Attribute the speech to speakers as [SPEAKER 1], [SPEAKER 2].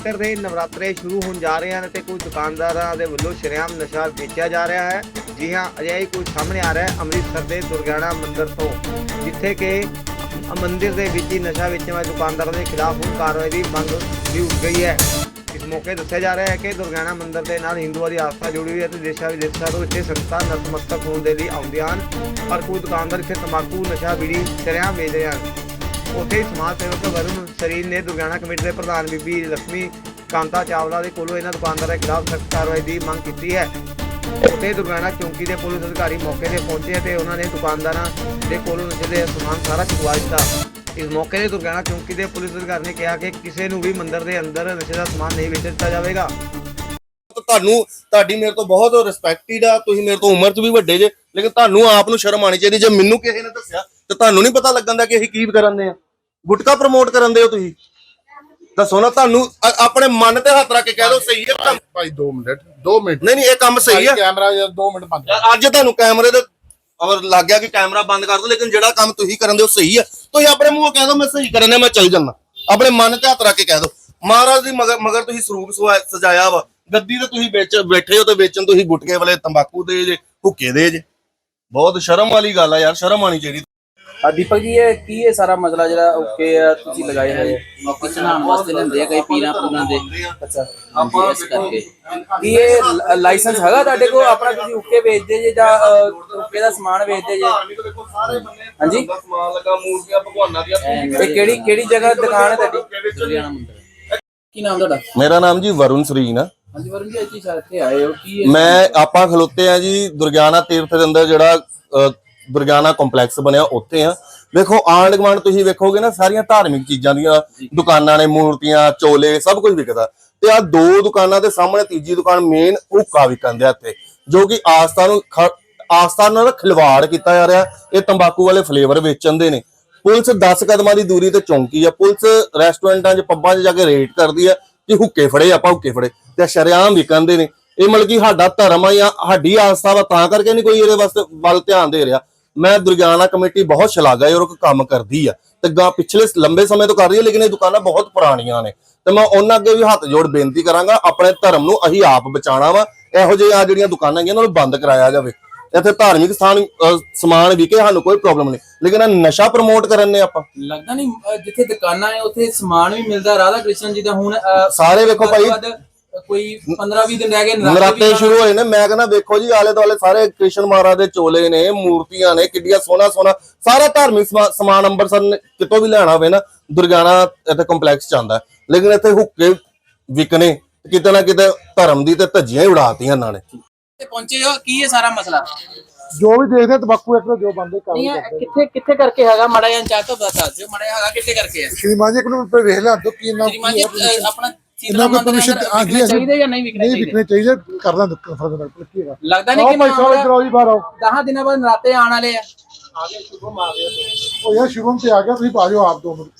[SPEAKER 1] ਅਸ਼ਟਰ ਦੇ ਨਵਰਾਤਰੇ ਸ਼ੁਰੂ ਹੋਣ ਜਾ ਰਹੇ ਹਨ ਤੇ ਕੁਝ ਦੁਕਾਨਦਾਰਾਂ ਦੇ ਵੱਲੋਂ ਸ਼ਰੇਆਮ ਨਸ਼ਾ ਵੇਚਿਆ ਜਾ ਰਿਹਾ ਹੈ। ਜੀ ਹਾਂ, ਅਜਿਹੀ ਹੀ ਕੁਝ ਸਾਹਮਣੇ ਆ ਰਿਹਾ ਹੈ ਅੰਮ੍ਰਿਤਸਰ ਦੇ ਦੁਰਗਿਆਣਾ ਮੰਦਿਰ ਤੋਂ, ਜਿੱਥੇ ਕਿ ਮੰਦਿਰ ਦੇ ਵਿੱਚ ਹੀ ਨਸ਼ਾ ਵੇਚਣ ਵਾਲੇ ਦੁਕਾਨਦਾਰਾਂ ਦੇ ਖਿਲਾਫ ਹੁਣ ਕਾਰਵਾਈ ਦੀ ਮੰਗ ਵੀ ਉੱਠ ਗਈ ਹੈ। ਇਸ ਮੌਕੇ ਦੱਸਿਆ ਜਾ ਰਿਹਾ ਹੈ ਕਿ ਦੁਰਗਿਆਣਾ ਮੰਦਿਰ ਦੇ ਨਾਲ ਹਿੰਦੂਆਂ ਦੀ ਆਸਥਾ ਜੁੜੀ ਹੋਈ ਹੈ ਤੇ ਦੇਸ਼ਾਂ ਵਿਦੇਸ਼ਾਂ ਤੋਂ ਇੱਥੇ ਸੰਗਤਾਂ ਨਤਮਸਤਕ ਹੋਣ ਦੇ ਲਈ ਆਉਂਦੀਆਂ ਹਨ। ਪਰ ਕੁਝ ਦੁਕਾਨਦਾਰ ਇੱਥੇ ਤੰਬਾਕੂ, ਨਸ਼ਾ, ਬੀੜੀ, ਸ਼ਰੇਆਮ ਵੇਚਦੇ ਹਨ। ਉੱਥੇ ਹੀ ਸਮਾਜ ਸੇਵਕ ਵਰੁਣ ਸਰੀਨ ਨੇ ਦੁਰਗਿਆਣਾ ਕਮੇਟੀ ਦੇ ਪ੍ਰਧਾਨ ਬੀਬੀ ਲక్ష్ਮੀ ਕਾਂਤਾ ਚਾਵਲਾ ਦੇ ਕੋਲੋਂ ਇਹਨਾਂ ਦੁਕਾਨਦਾਰਾਂ ਖਿਲਾਫ ਸਖਤ ਕਾਰਵਾਈ ਦੀ ਮੰਗ ਕੀਤੀ ਹੈ। ਉੱਥੇ ਦੁਰਗਿਆਣਾ ਚੌਂਕੀ ਦੇ ਪੁਲਿਸ ਅਧਿਕਾਰੀ ਮੌਕੇ ਤੇ ਪਹੁੰਚੇ ਤੇ ਉਹਨਾਂ ਨੇ ਦੁਕਾਨਦਾਰਾਂ ਦੇ ਕੋਲੋਂ ਨਸ਼ੇ ਦੇ ਸਮਾਨ ਸਾਰਾ ਚੁਕਵਾ ਦਿੱਤਾ। ਇਸ ਮੌਕੇ ਤੇ ਦੁਰਗਿਆਣਾ ਚੌਂਕੀ ਦੇ ਪੁਲਿਸ ਅਧਿਕਾਰੀ ਨੇ ਕਿਹਾ ਕਿ ਕਿਸੇ ਨੂੰ ਵੀ ਮੰਦਿਰ ਦੇ ਅੰਦਰ ਨਸ਼ੇ ਦਾ ਸਮਾਨ ਨਹੀਂ ਵੇਚ ਦਿੱਤਾ ਜਾਵੇਗਾ।
[SPEAKER 2] ਤੁਹਾਨੂੰ, ਤੁਹਾਡੀ ਮੇਰੇ ਤੋਂ ਬਹੁਤ ਰਿਸਪੈਕਟਡ ਆ, ਤੁਸੀਂ ਮੇਰੇ ਤੋਂ ਉਮਰ 'ਚ ਵੀ ਵੱਡੇ ਜੇ, ਲੇਕਿਨ ਤੁਹਾਨੂੰ ਆਪ ਨੂੰ ਸ਼ਰਮ ਆਣੀ ਚਾਹੀਦੀ। ਜੇ ਮੈਨੂੰ ਕਿਸੇ ਨੇ ਦੱਸਿਆ, ਤੇ ਤੁਹਾਨੂੰ ਨਹੀਂ ਪਤਾ ਲੱਗਣ ਦਾ ਕਿ ਅਸੀਂ ਕੀ ਕਰਨ ਆ। ਗੁਟਕਾ ਪ੍ਰਮੋਟ ਕਰਨ ਦੇ ਹੋ ਤੁਸੀਂ? ਦੱਸੋ ਨਾ ਤੁਹਾਨੂੰ ਅ- ਆਪਣੇ ਮਨ ਤੇ ਹੱਥ ਰੱਖ ਕੇ ਕਹਿ ਦਿਓ ਸਹੀ ਹੈ ਕੰਮ
[SPEAKER 3] ਭਾਈ 2 ਮਿੰਟ 2 ਮਿੰਟ।
[SPEAKER 2] ਨਹੀਂ ਨਹੀਂ ਇਹ ਕੰਮ ਸਹੀ ਹੈ।
[SPEAKER 3] ਕੈਮਰਾ ਯਾਰ 2 ਮਿੰਟ ਬੰਦ
[SPEAKER 2] ਯਾਰ ਅੱਜ ਤੁਹਾਨੂੰ ਕੈਮਰੇ ਦੇ ਅਵਰ ਲੱਗ ਗਿਆ ਕਿ ਕੈਮਰਾ ਬੰਦ ਕਰ ਦੋ ਲੇਕਿਨ ਜਿਹੜਾ ਕੰਮ ਤੁਸੀਂ ਕਰਨ ਦੇ ਉਹ ਸਹੀ ਹੈ। ਤੁਸੀਂ ਆਪਣੇ ਮੂੰਹੋਂ ਕਹਿ ਦਿਓ ਮੈਂ ਸਹੀ ਕਰਨ ਦੇ ਮੈਂ ਚੱਲ ਜਾਣਾ ਆਪਣੇ ਮਨ ਤੇ ਹੱਥ ਰੱਖ ਕੇ ਕਹਿ ਦਿਓ। ਮਹਾਰਾਜ ਦੀ ਮਗਰ ਮਗਰ ਤੁਸੀਂ ਸਰੂਪ ਸਵਾ- ਸਜਾਇਆ ਵਾ। ਗੱਦੀ ਤੇ ਤੁਸੀਂ ਵਿੱਚ ਬੈਠੇ ਹੋ ਤੇ ਵੇਚਣ ਤੁਸੀਂ ਗੁਟਕੇ ਵਾਲੇ ਤੰਬਾਕੂ ਦੇ ਜੇ ਹੁੱਕੇ ਦੇ ਜੇ। ਬਹੁਤ ਸ਼ਰਮ ਵਾਲੀ ਗੱਲ ਆ ਯਾਰ ਸ਼ਰਮ ਆਣੀ ਚਾਹੀਦੀ।
[SPEAKER 4] ਆ ਦੀਪਕ ਜੀ ਇਹ ਕੀ ਹੈ ਸਾਰਾ ਮਸਲਾ ਜਿਹੜਾ ਓਕੇ ਆ ਤੁਸੀਂ ਲਗਾਏ ਹੋਏ? ਆ
[SPEAKER 5] ਚਨਾਉਣ ਵਾਸਤੇ ਲੈਂਦੇ ਆ ਕਈ ਪੀਰਾਂ ਪੂਰਾਂ ਦੇ।
[SPEAKER 4] ਅੱਛਾ।
[SPEAKER 5] ਆਪਾਂ ਇਸ ਕਰਕੇ।
[SPEAKER 4] ਕੀ ਇਹ ਲ- ਲਾਇਸੈਂਸ ਹੈਗਾ ਤੁਹਾਡੇ ਕੋਲ? ਆਪਣਾ ਤੁਸੀਂ ਉੱਕੇ ਵੇਚਦੇ ਜੇ ਜਾਂ ਅ, ਉੱਕੇ ਦਾ ਸਮਾਨ ਵੇਚਦੇ ਜੇ? ਹਾਂਜੀ।
[SPEAKER 2] ਸਮਾਨ ਲੱਗਾ ਮੂਰਤੀਆਂ ਭਗਵਾਨਾਂ ਦੀਆਂ
[SPEAKER 4] ਇਹ ਕਿਹੜੀ ਕਿਹੜੀ ਜਗ੍ਹਾ ਦੁਕਾਨ ਹੈ ਤੁਹਾਡੀ?
[SPEAKER 5] ਦੁਰਗਿਆਣਾ ਮੰਦਿਰ ਕੀ ਨਾਮ ਤੁਹਾਡਾ?
[SPEAKER 2] ਮੇਰਾ ਨਾਮ ਜੀ ਵਰੁਣ ਸਰੀਨ ਆ।
[SPEAKER 5] ਹਾਂਜੀ ਵਰੁਣ ਜੀ ਅੱਜ ਇੱਥੇ ਆਏ ਹੋ? ਕੀ
[SPEAKER 2] ਮੈਂ ਆਪਾਂ ਖਲੋਤੇ ਆ ਜੀ ਦੁਰਗਿਆਨਾ ਤੀਰਥ ਦੇ ਅੰਦਰ ਜਿਹੜਾ ਅ, ਦੁਰਗਿਆਨਾ ਕੰਪਲੈਕਸ ਬਣਿਆ ਉੱਥੇ ਆ। ਵੇਖੋ ਆਂਡ ਗਵਾਂਡ ਤੁਸੀਂ ਵੇਖੋਗੇ ਨਾ, ਸਾਰੀਆਂ ਧਾਰਮਿਕ ਚੀਜ਼ਾਂ ਦੀਆਂ ਦੁਕਾਨਾਂ ਨੇ, ਮੂਰਤੀਆਂ, ਚੋਲੇ, ਸਭ ਕੁਝ ਵਿਕਦਾ। ਤੇ ਆ ਦੋ ਦੁਕਾਨਾਂ ਦੇ ਸਾਹਮਣੇ ਤੀਜੀ ਦੁਕਾਨ ਮੇਨ ਹੁੱਕਾ ਵਿਕਣ ਆ ਇੱਥੇ, ਜੋ ਕਿ ਆਸਥਾ ਨੂੰ ਆਸਥਾ ਨਾਲ ਖਿਲਵਾੜ ਕੀਤਾ ਜਾ ਰਿਹਾ। ਇਹ ਤੰਬਾਕੂ ਵਾਲੇ ਫਲੇਵਰ ਵੇਚਣ ਦੇ ਨੇ। ਪੁਲਿਸ 10 ਕਦਮਾਂ ਦੀ ਦੂਰੀ ਤੇ ਚੌਂਕੀ ਆ। ਪੁਲਿਸ ਰੈਸਟੋਰੈਂਟਾਂ 'ਚ ਪੱਬਾਂ 'ਚ ਜਾ ਕੇ ਰੇਡ ਕਰਦੀ ਆ ਕਿ ਹੁੱਕੇ ਫੜੇ, ਆਪਾਂ ਹੁੱਕੇ ਫੜੇ। ਤੇ ਸ਼ਰਿਆਮ ਵਿਕਣਦੇ ਨੇ। ਇਹ ਮਤਲਬ ਕਿ ਸਾਡਾ ਧਰਮ ਆ ਜਾਂ ਸਾਡੀ ਆਸਥਾ ਵਾ, ਤਾਂ ਕਰਕੇ ਨਹੀਂ ਕੋਈ ਇਹਦੇ ਵਾਸਤੇ ਵੱਲ ਧਿਆਨ ਦੇ ਰਿਹਾ। ਮੈਂ ਦੁਰਗਿਆਨਾ ਕਮੇਟੀ ਬਹੁਤ ਸ਼ਲਾਘਾ ਉਹ ਕੰਮ ਕਰਦੀ ਆ। ਤੇ ਗਾ ਪਿਛਲੇ ਲੰਬੇ ਸਮੇਂ ਤੋਂ ਕਰ ਰਹੀ ਹੈ ਲੇਕਿਨ ਇਹ ਦੁਕਾਨਾਂ ਬਹੁਤ ਪੁਰਾਣੀਆਂ ਨੇ। ਤੇ ਮੈਂ ਉਹਨਾਂ ਅੱਗੇ ਵੀ ਹੱਥ ਜੋੜ ਬੇਨਤੀ ਕਰਾਂਗਾ ਆਪਣੇ ਧਰਮ ਨੂੰ ਅਸੀਂ ਆਪ ਬਚਾਉਣਾ ਵਾ। ਇਹੋ ਜਿਹੇ ਆ ਜਿਹੜੀਆਂ ਦੁਕਾਨਾਂ ਹੈਗੀਆਂ ਉਹਨਾਂ ਨੂੰ ਬੰਦ ਕਰਾਇਆ ਜਾਵੇ। ਇੱਥੇ ਧਾਰਮਿਕ ਸਥਾਨ ਸਮਾਨ ਵਿਕੇ ਸਾਨੂੰ ਕੋਈ ਪ੍ਰੋਬਲਮ ਨਹੀਂ। ਲੇਕਿਨ ਨਸ਼ਾ ਪ੍ਰਮੋਟ ਕਰਨ ਨੇ ਆਪਾਂ।
[SPEAKER 5] ਲੱਗਦਾ ਨਹੀਂ ਜਿੱਥੇ ਦੁਕਾਨਾਂ ਹੈ ਉੱਥੇ ਸਮਾਨ ਵੀ ਮਿਲਦਾ। ਰਾਧਾ ਕ੍ਰਿਸ਼ਨ ਜੀ ਦਾ ਹੁਣ
[SPEAKER 2] ਸਾਰੇ ਵੇਖੋ ਭਾਈ
[SPEAKER 5] ਕੋਈ 15 20 ਦਿਨ ਰਹਿ ਗਏ
[SPEAKER 2] ਨਰਾਤੇ ਸ਼ੁਰੂ ਹੋਏ ਨੇ। ਮੈਂ ਕਹਿੰਦਾ ਵੇਖੋ ਜੀ ਆਲੇ ਦੁਆਲੇ ਸਾਰੇ ਕ੍ਰਿਸ਼ਨ ਮਹਾਰਾਜ ਦੇ ਚੋਲੇ ਨੇ ਮੂਰਤੀਆਂ ਨੇ ਕਿੱਡੀਆਂ ਸੋਹਣਾ ਸੋਹਣਾ ਸਾਰਾ ਧਾਰਮਿਕ ਸਮਾ- ਸਮਾਨ ਅੰਮ੍ਰਿਤਸਰ ਕਿਤੋਂ ਵੀ ਲੈਣਾ ਹੋਵੇ ਨਾ ਦੁਰਗਿਆਨਾ ਇੱਥੇ ਕੰਪਲੈਕਸ ਚ ਆਉਂਦਾ। ਹੈ। ਲੇਕਿਨ ਇੱਥੇ ਹੁੱਕੇ ਵਿਕਨੇ ਕਿਤੇ ਨਾ ਕਿਤੇ ਧਰਮ ਦੀ ਤੇ ਧੱਜੀਆਂ ਹੀ ਉਡਾਤੀਆਂ ਇਹਨਾਂ ਨੇ।
[SPEAKER 5] ਤੇ ਪਹੁੰਚੇ ਹੋ ਕੀ ਹੈ ਸਾਰਾ ਮਸਲਾ?
[SPEAKER 3] ਜੋ ਵੀ ਦੇਖਦੇ ਤੰਬਾਕੂ ਇੱਕ ਜੋ ਬੰਦੇ ਕੰਮ
[SPEAKER 5] ਨਹੀਂ ਇਹ ਕਿੱਥੇ ਕਿੱਥੇ ਕਰਕੇ ਹੈਗਾ? ਮੜਾ ਜਾਂ ਚਾਹ ਤੋਂ ਬਤਾ ਦਿਓ। ਮੜਾ ਹੈਗਾ ਕਿੱਥੇ ਕਰਕੇ ਹੈ
[SPEAKER 3] ਸ਼੍ਰੀਮਾਨ ਜੀ ਇੱਕ ਨੂੰ ਵੇਖ ਲਾ ਦੋ ਕੀ ਨਾ
[SPEAKER 5] ਸ਼੍ਰੀਮਾਨ ਜੀ ਅ, ਆਪਣਾ
[SPEAKER 3] ਇਹਨਾਂ
[SPEAKER 5] ਅੰਦਰ
[SPEAKER 3] ਹਾਂਜੀ,
[SPEAKER 5] ਵਿਕਣੇ
[SPEAKER 3] ਅਸੀਂ-
[SPEAKER 5] ਚਾਹੀਦੇ ਜਾਂ ਨਹੀਂ ਵਿਕਣੇ
[SPEAKER 3] ਨਹੀਂ ਵਿਕਣੇ ਚਾਹੀਦੇ ਕਰਨਾ ਦੁੱਖ ਫ਼ਰਕ ਕੀ ਹੈਗਾ
[SPEAKER 5] ਲੱਗਦਾ ਨਹੀਂ ਕਿ
[SPEAKER 3] ਭਾਈ ਸਾਹਿਬ ਇੱਧਰ ਆਓ ਜੀ ਬਾਹਰ ਆਓ।
[SPEAKER 5] 10 ਦਿਨਾਂ ਬਾਅਦ ਨਰਾਤੇ ਆਉਣ ਵਾਲੇ ਆ।
[SPEAKER 3] ਉਹ ਯਾਰ ਸ਼ੁਭਮ ਤੇ ਆ ਗਿਆ ਤੁਸੀਂ ਬਾਜੋ ਆਪ ਦੋ ਮਿੰਟ।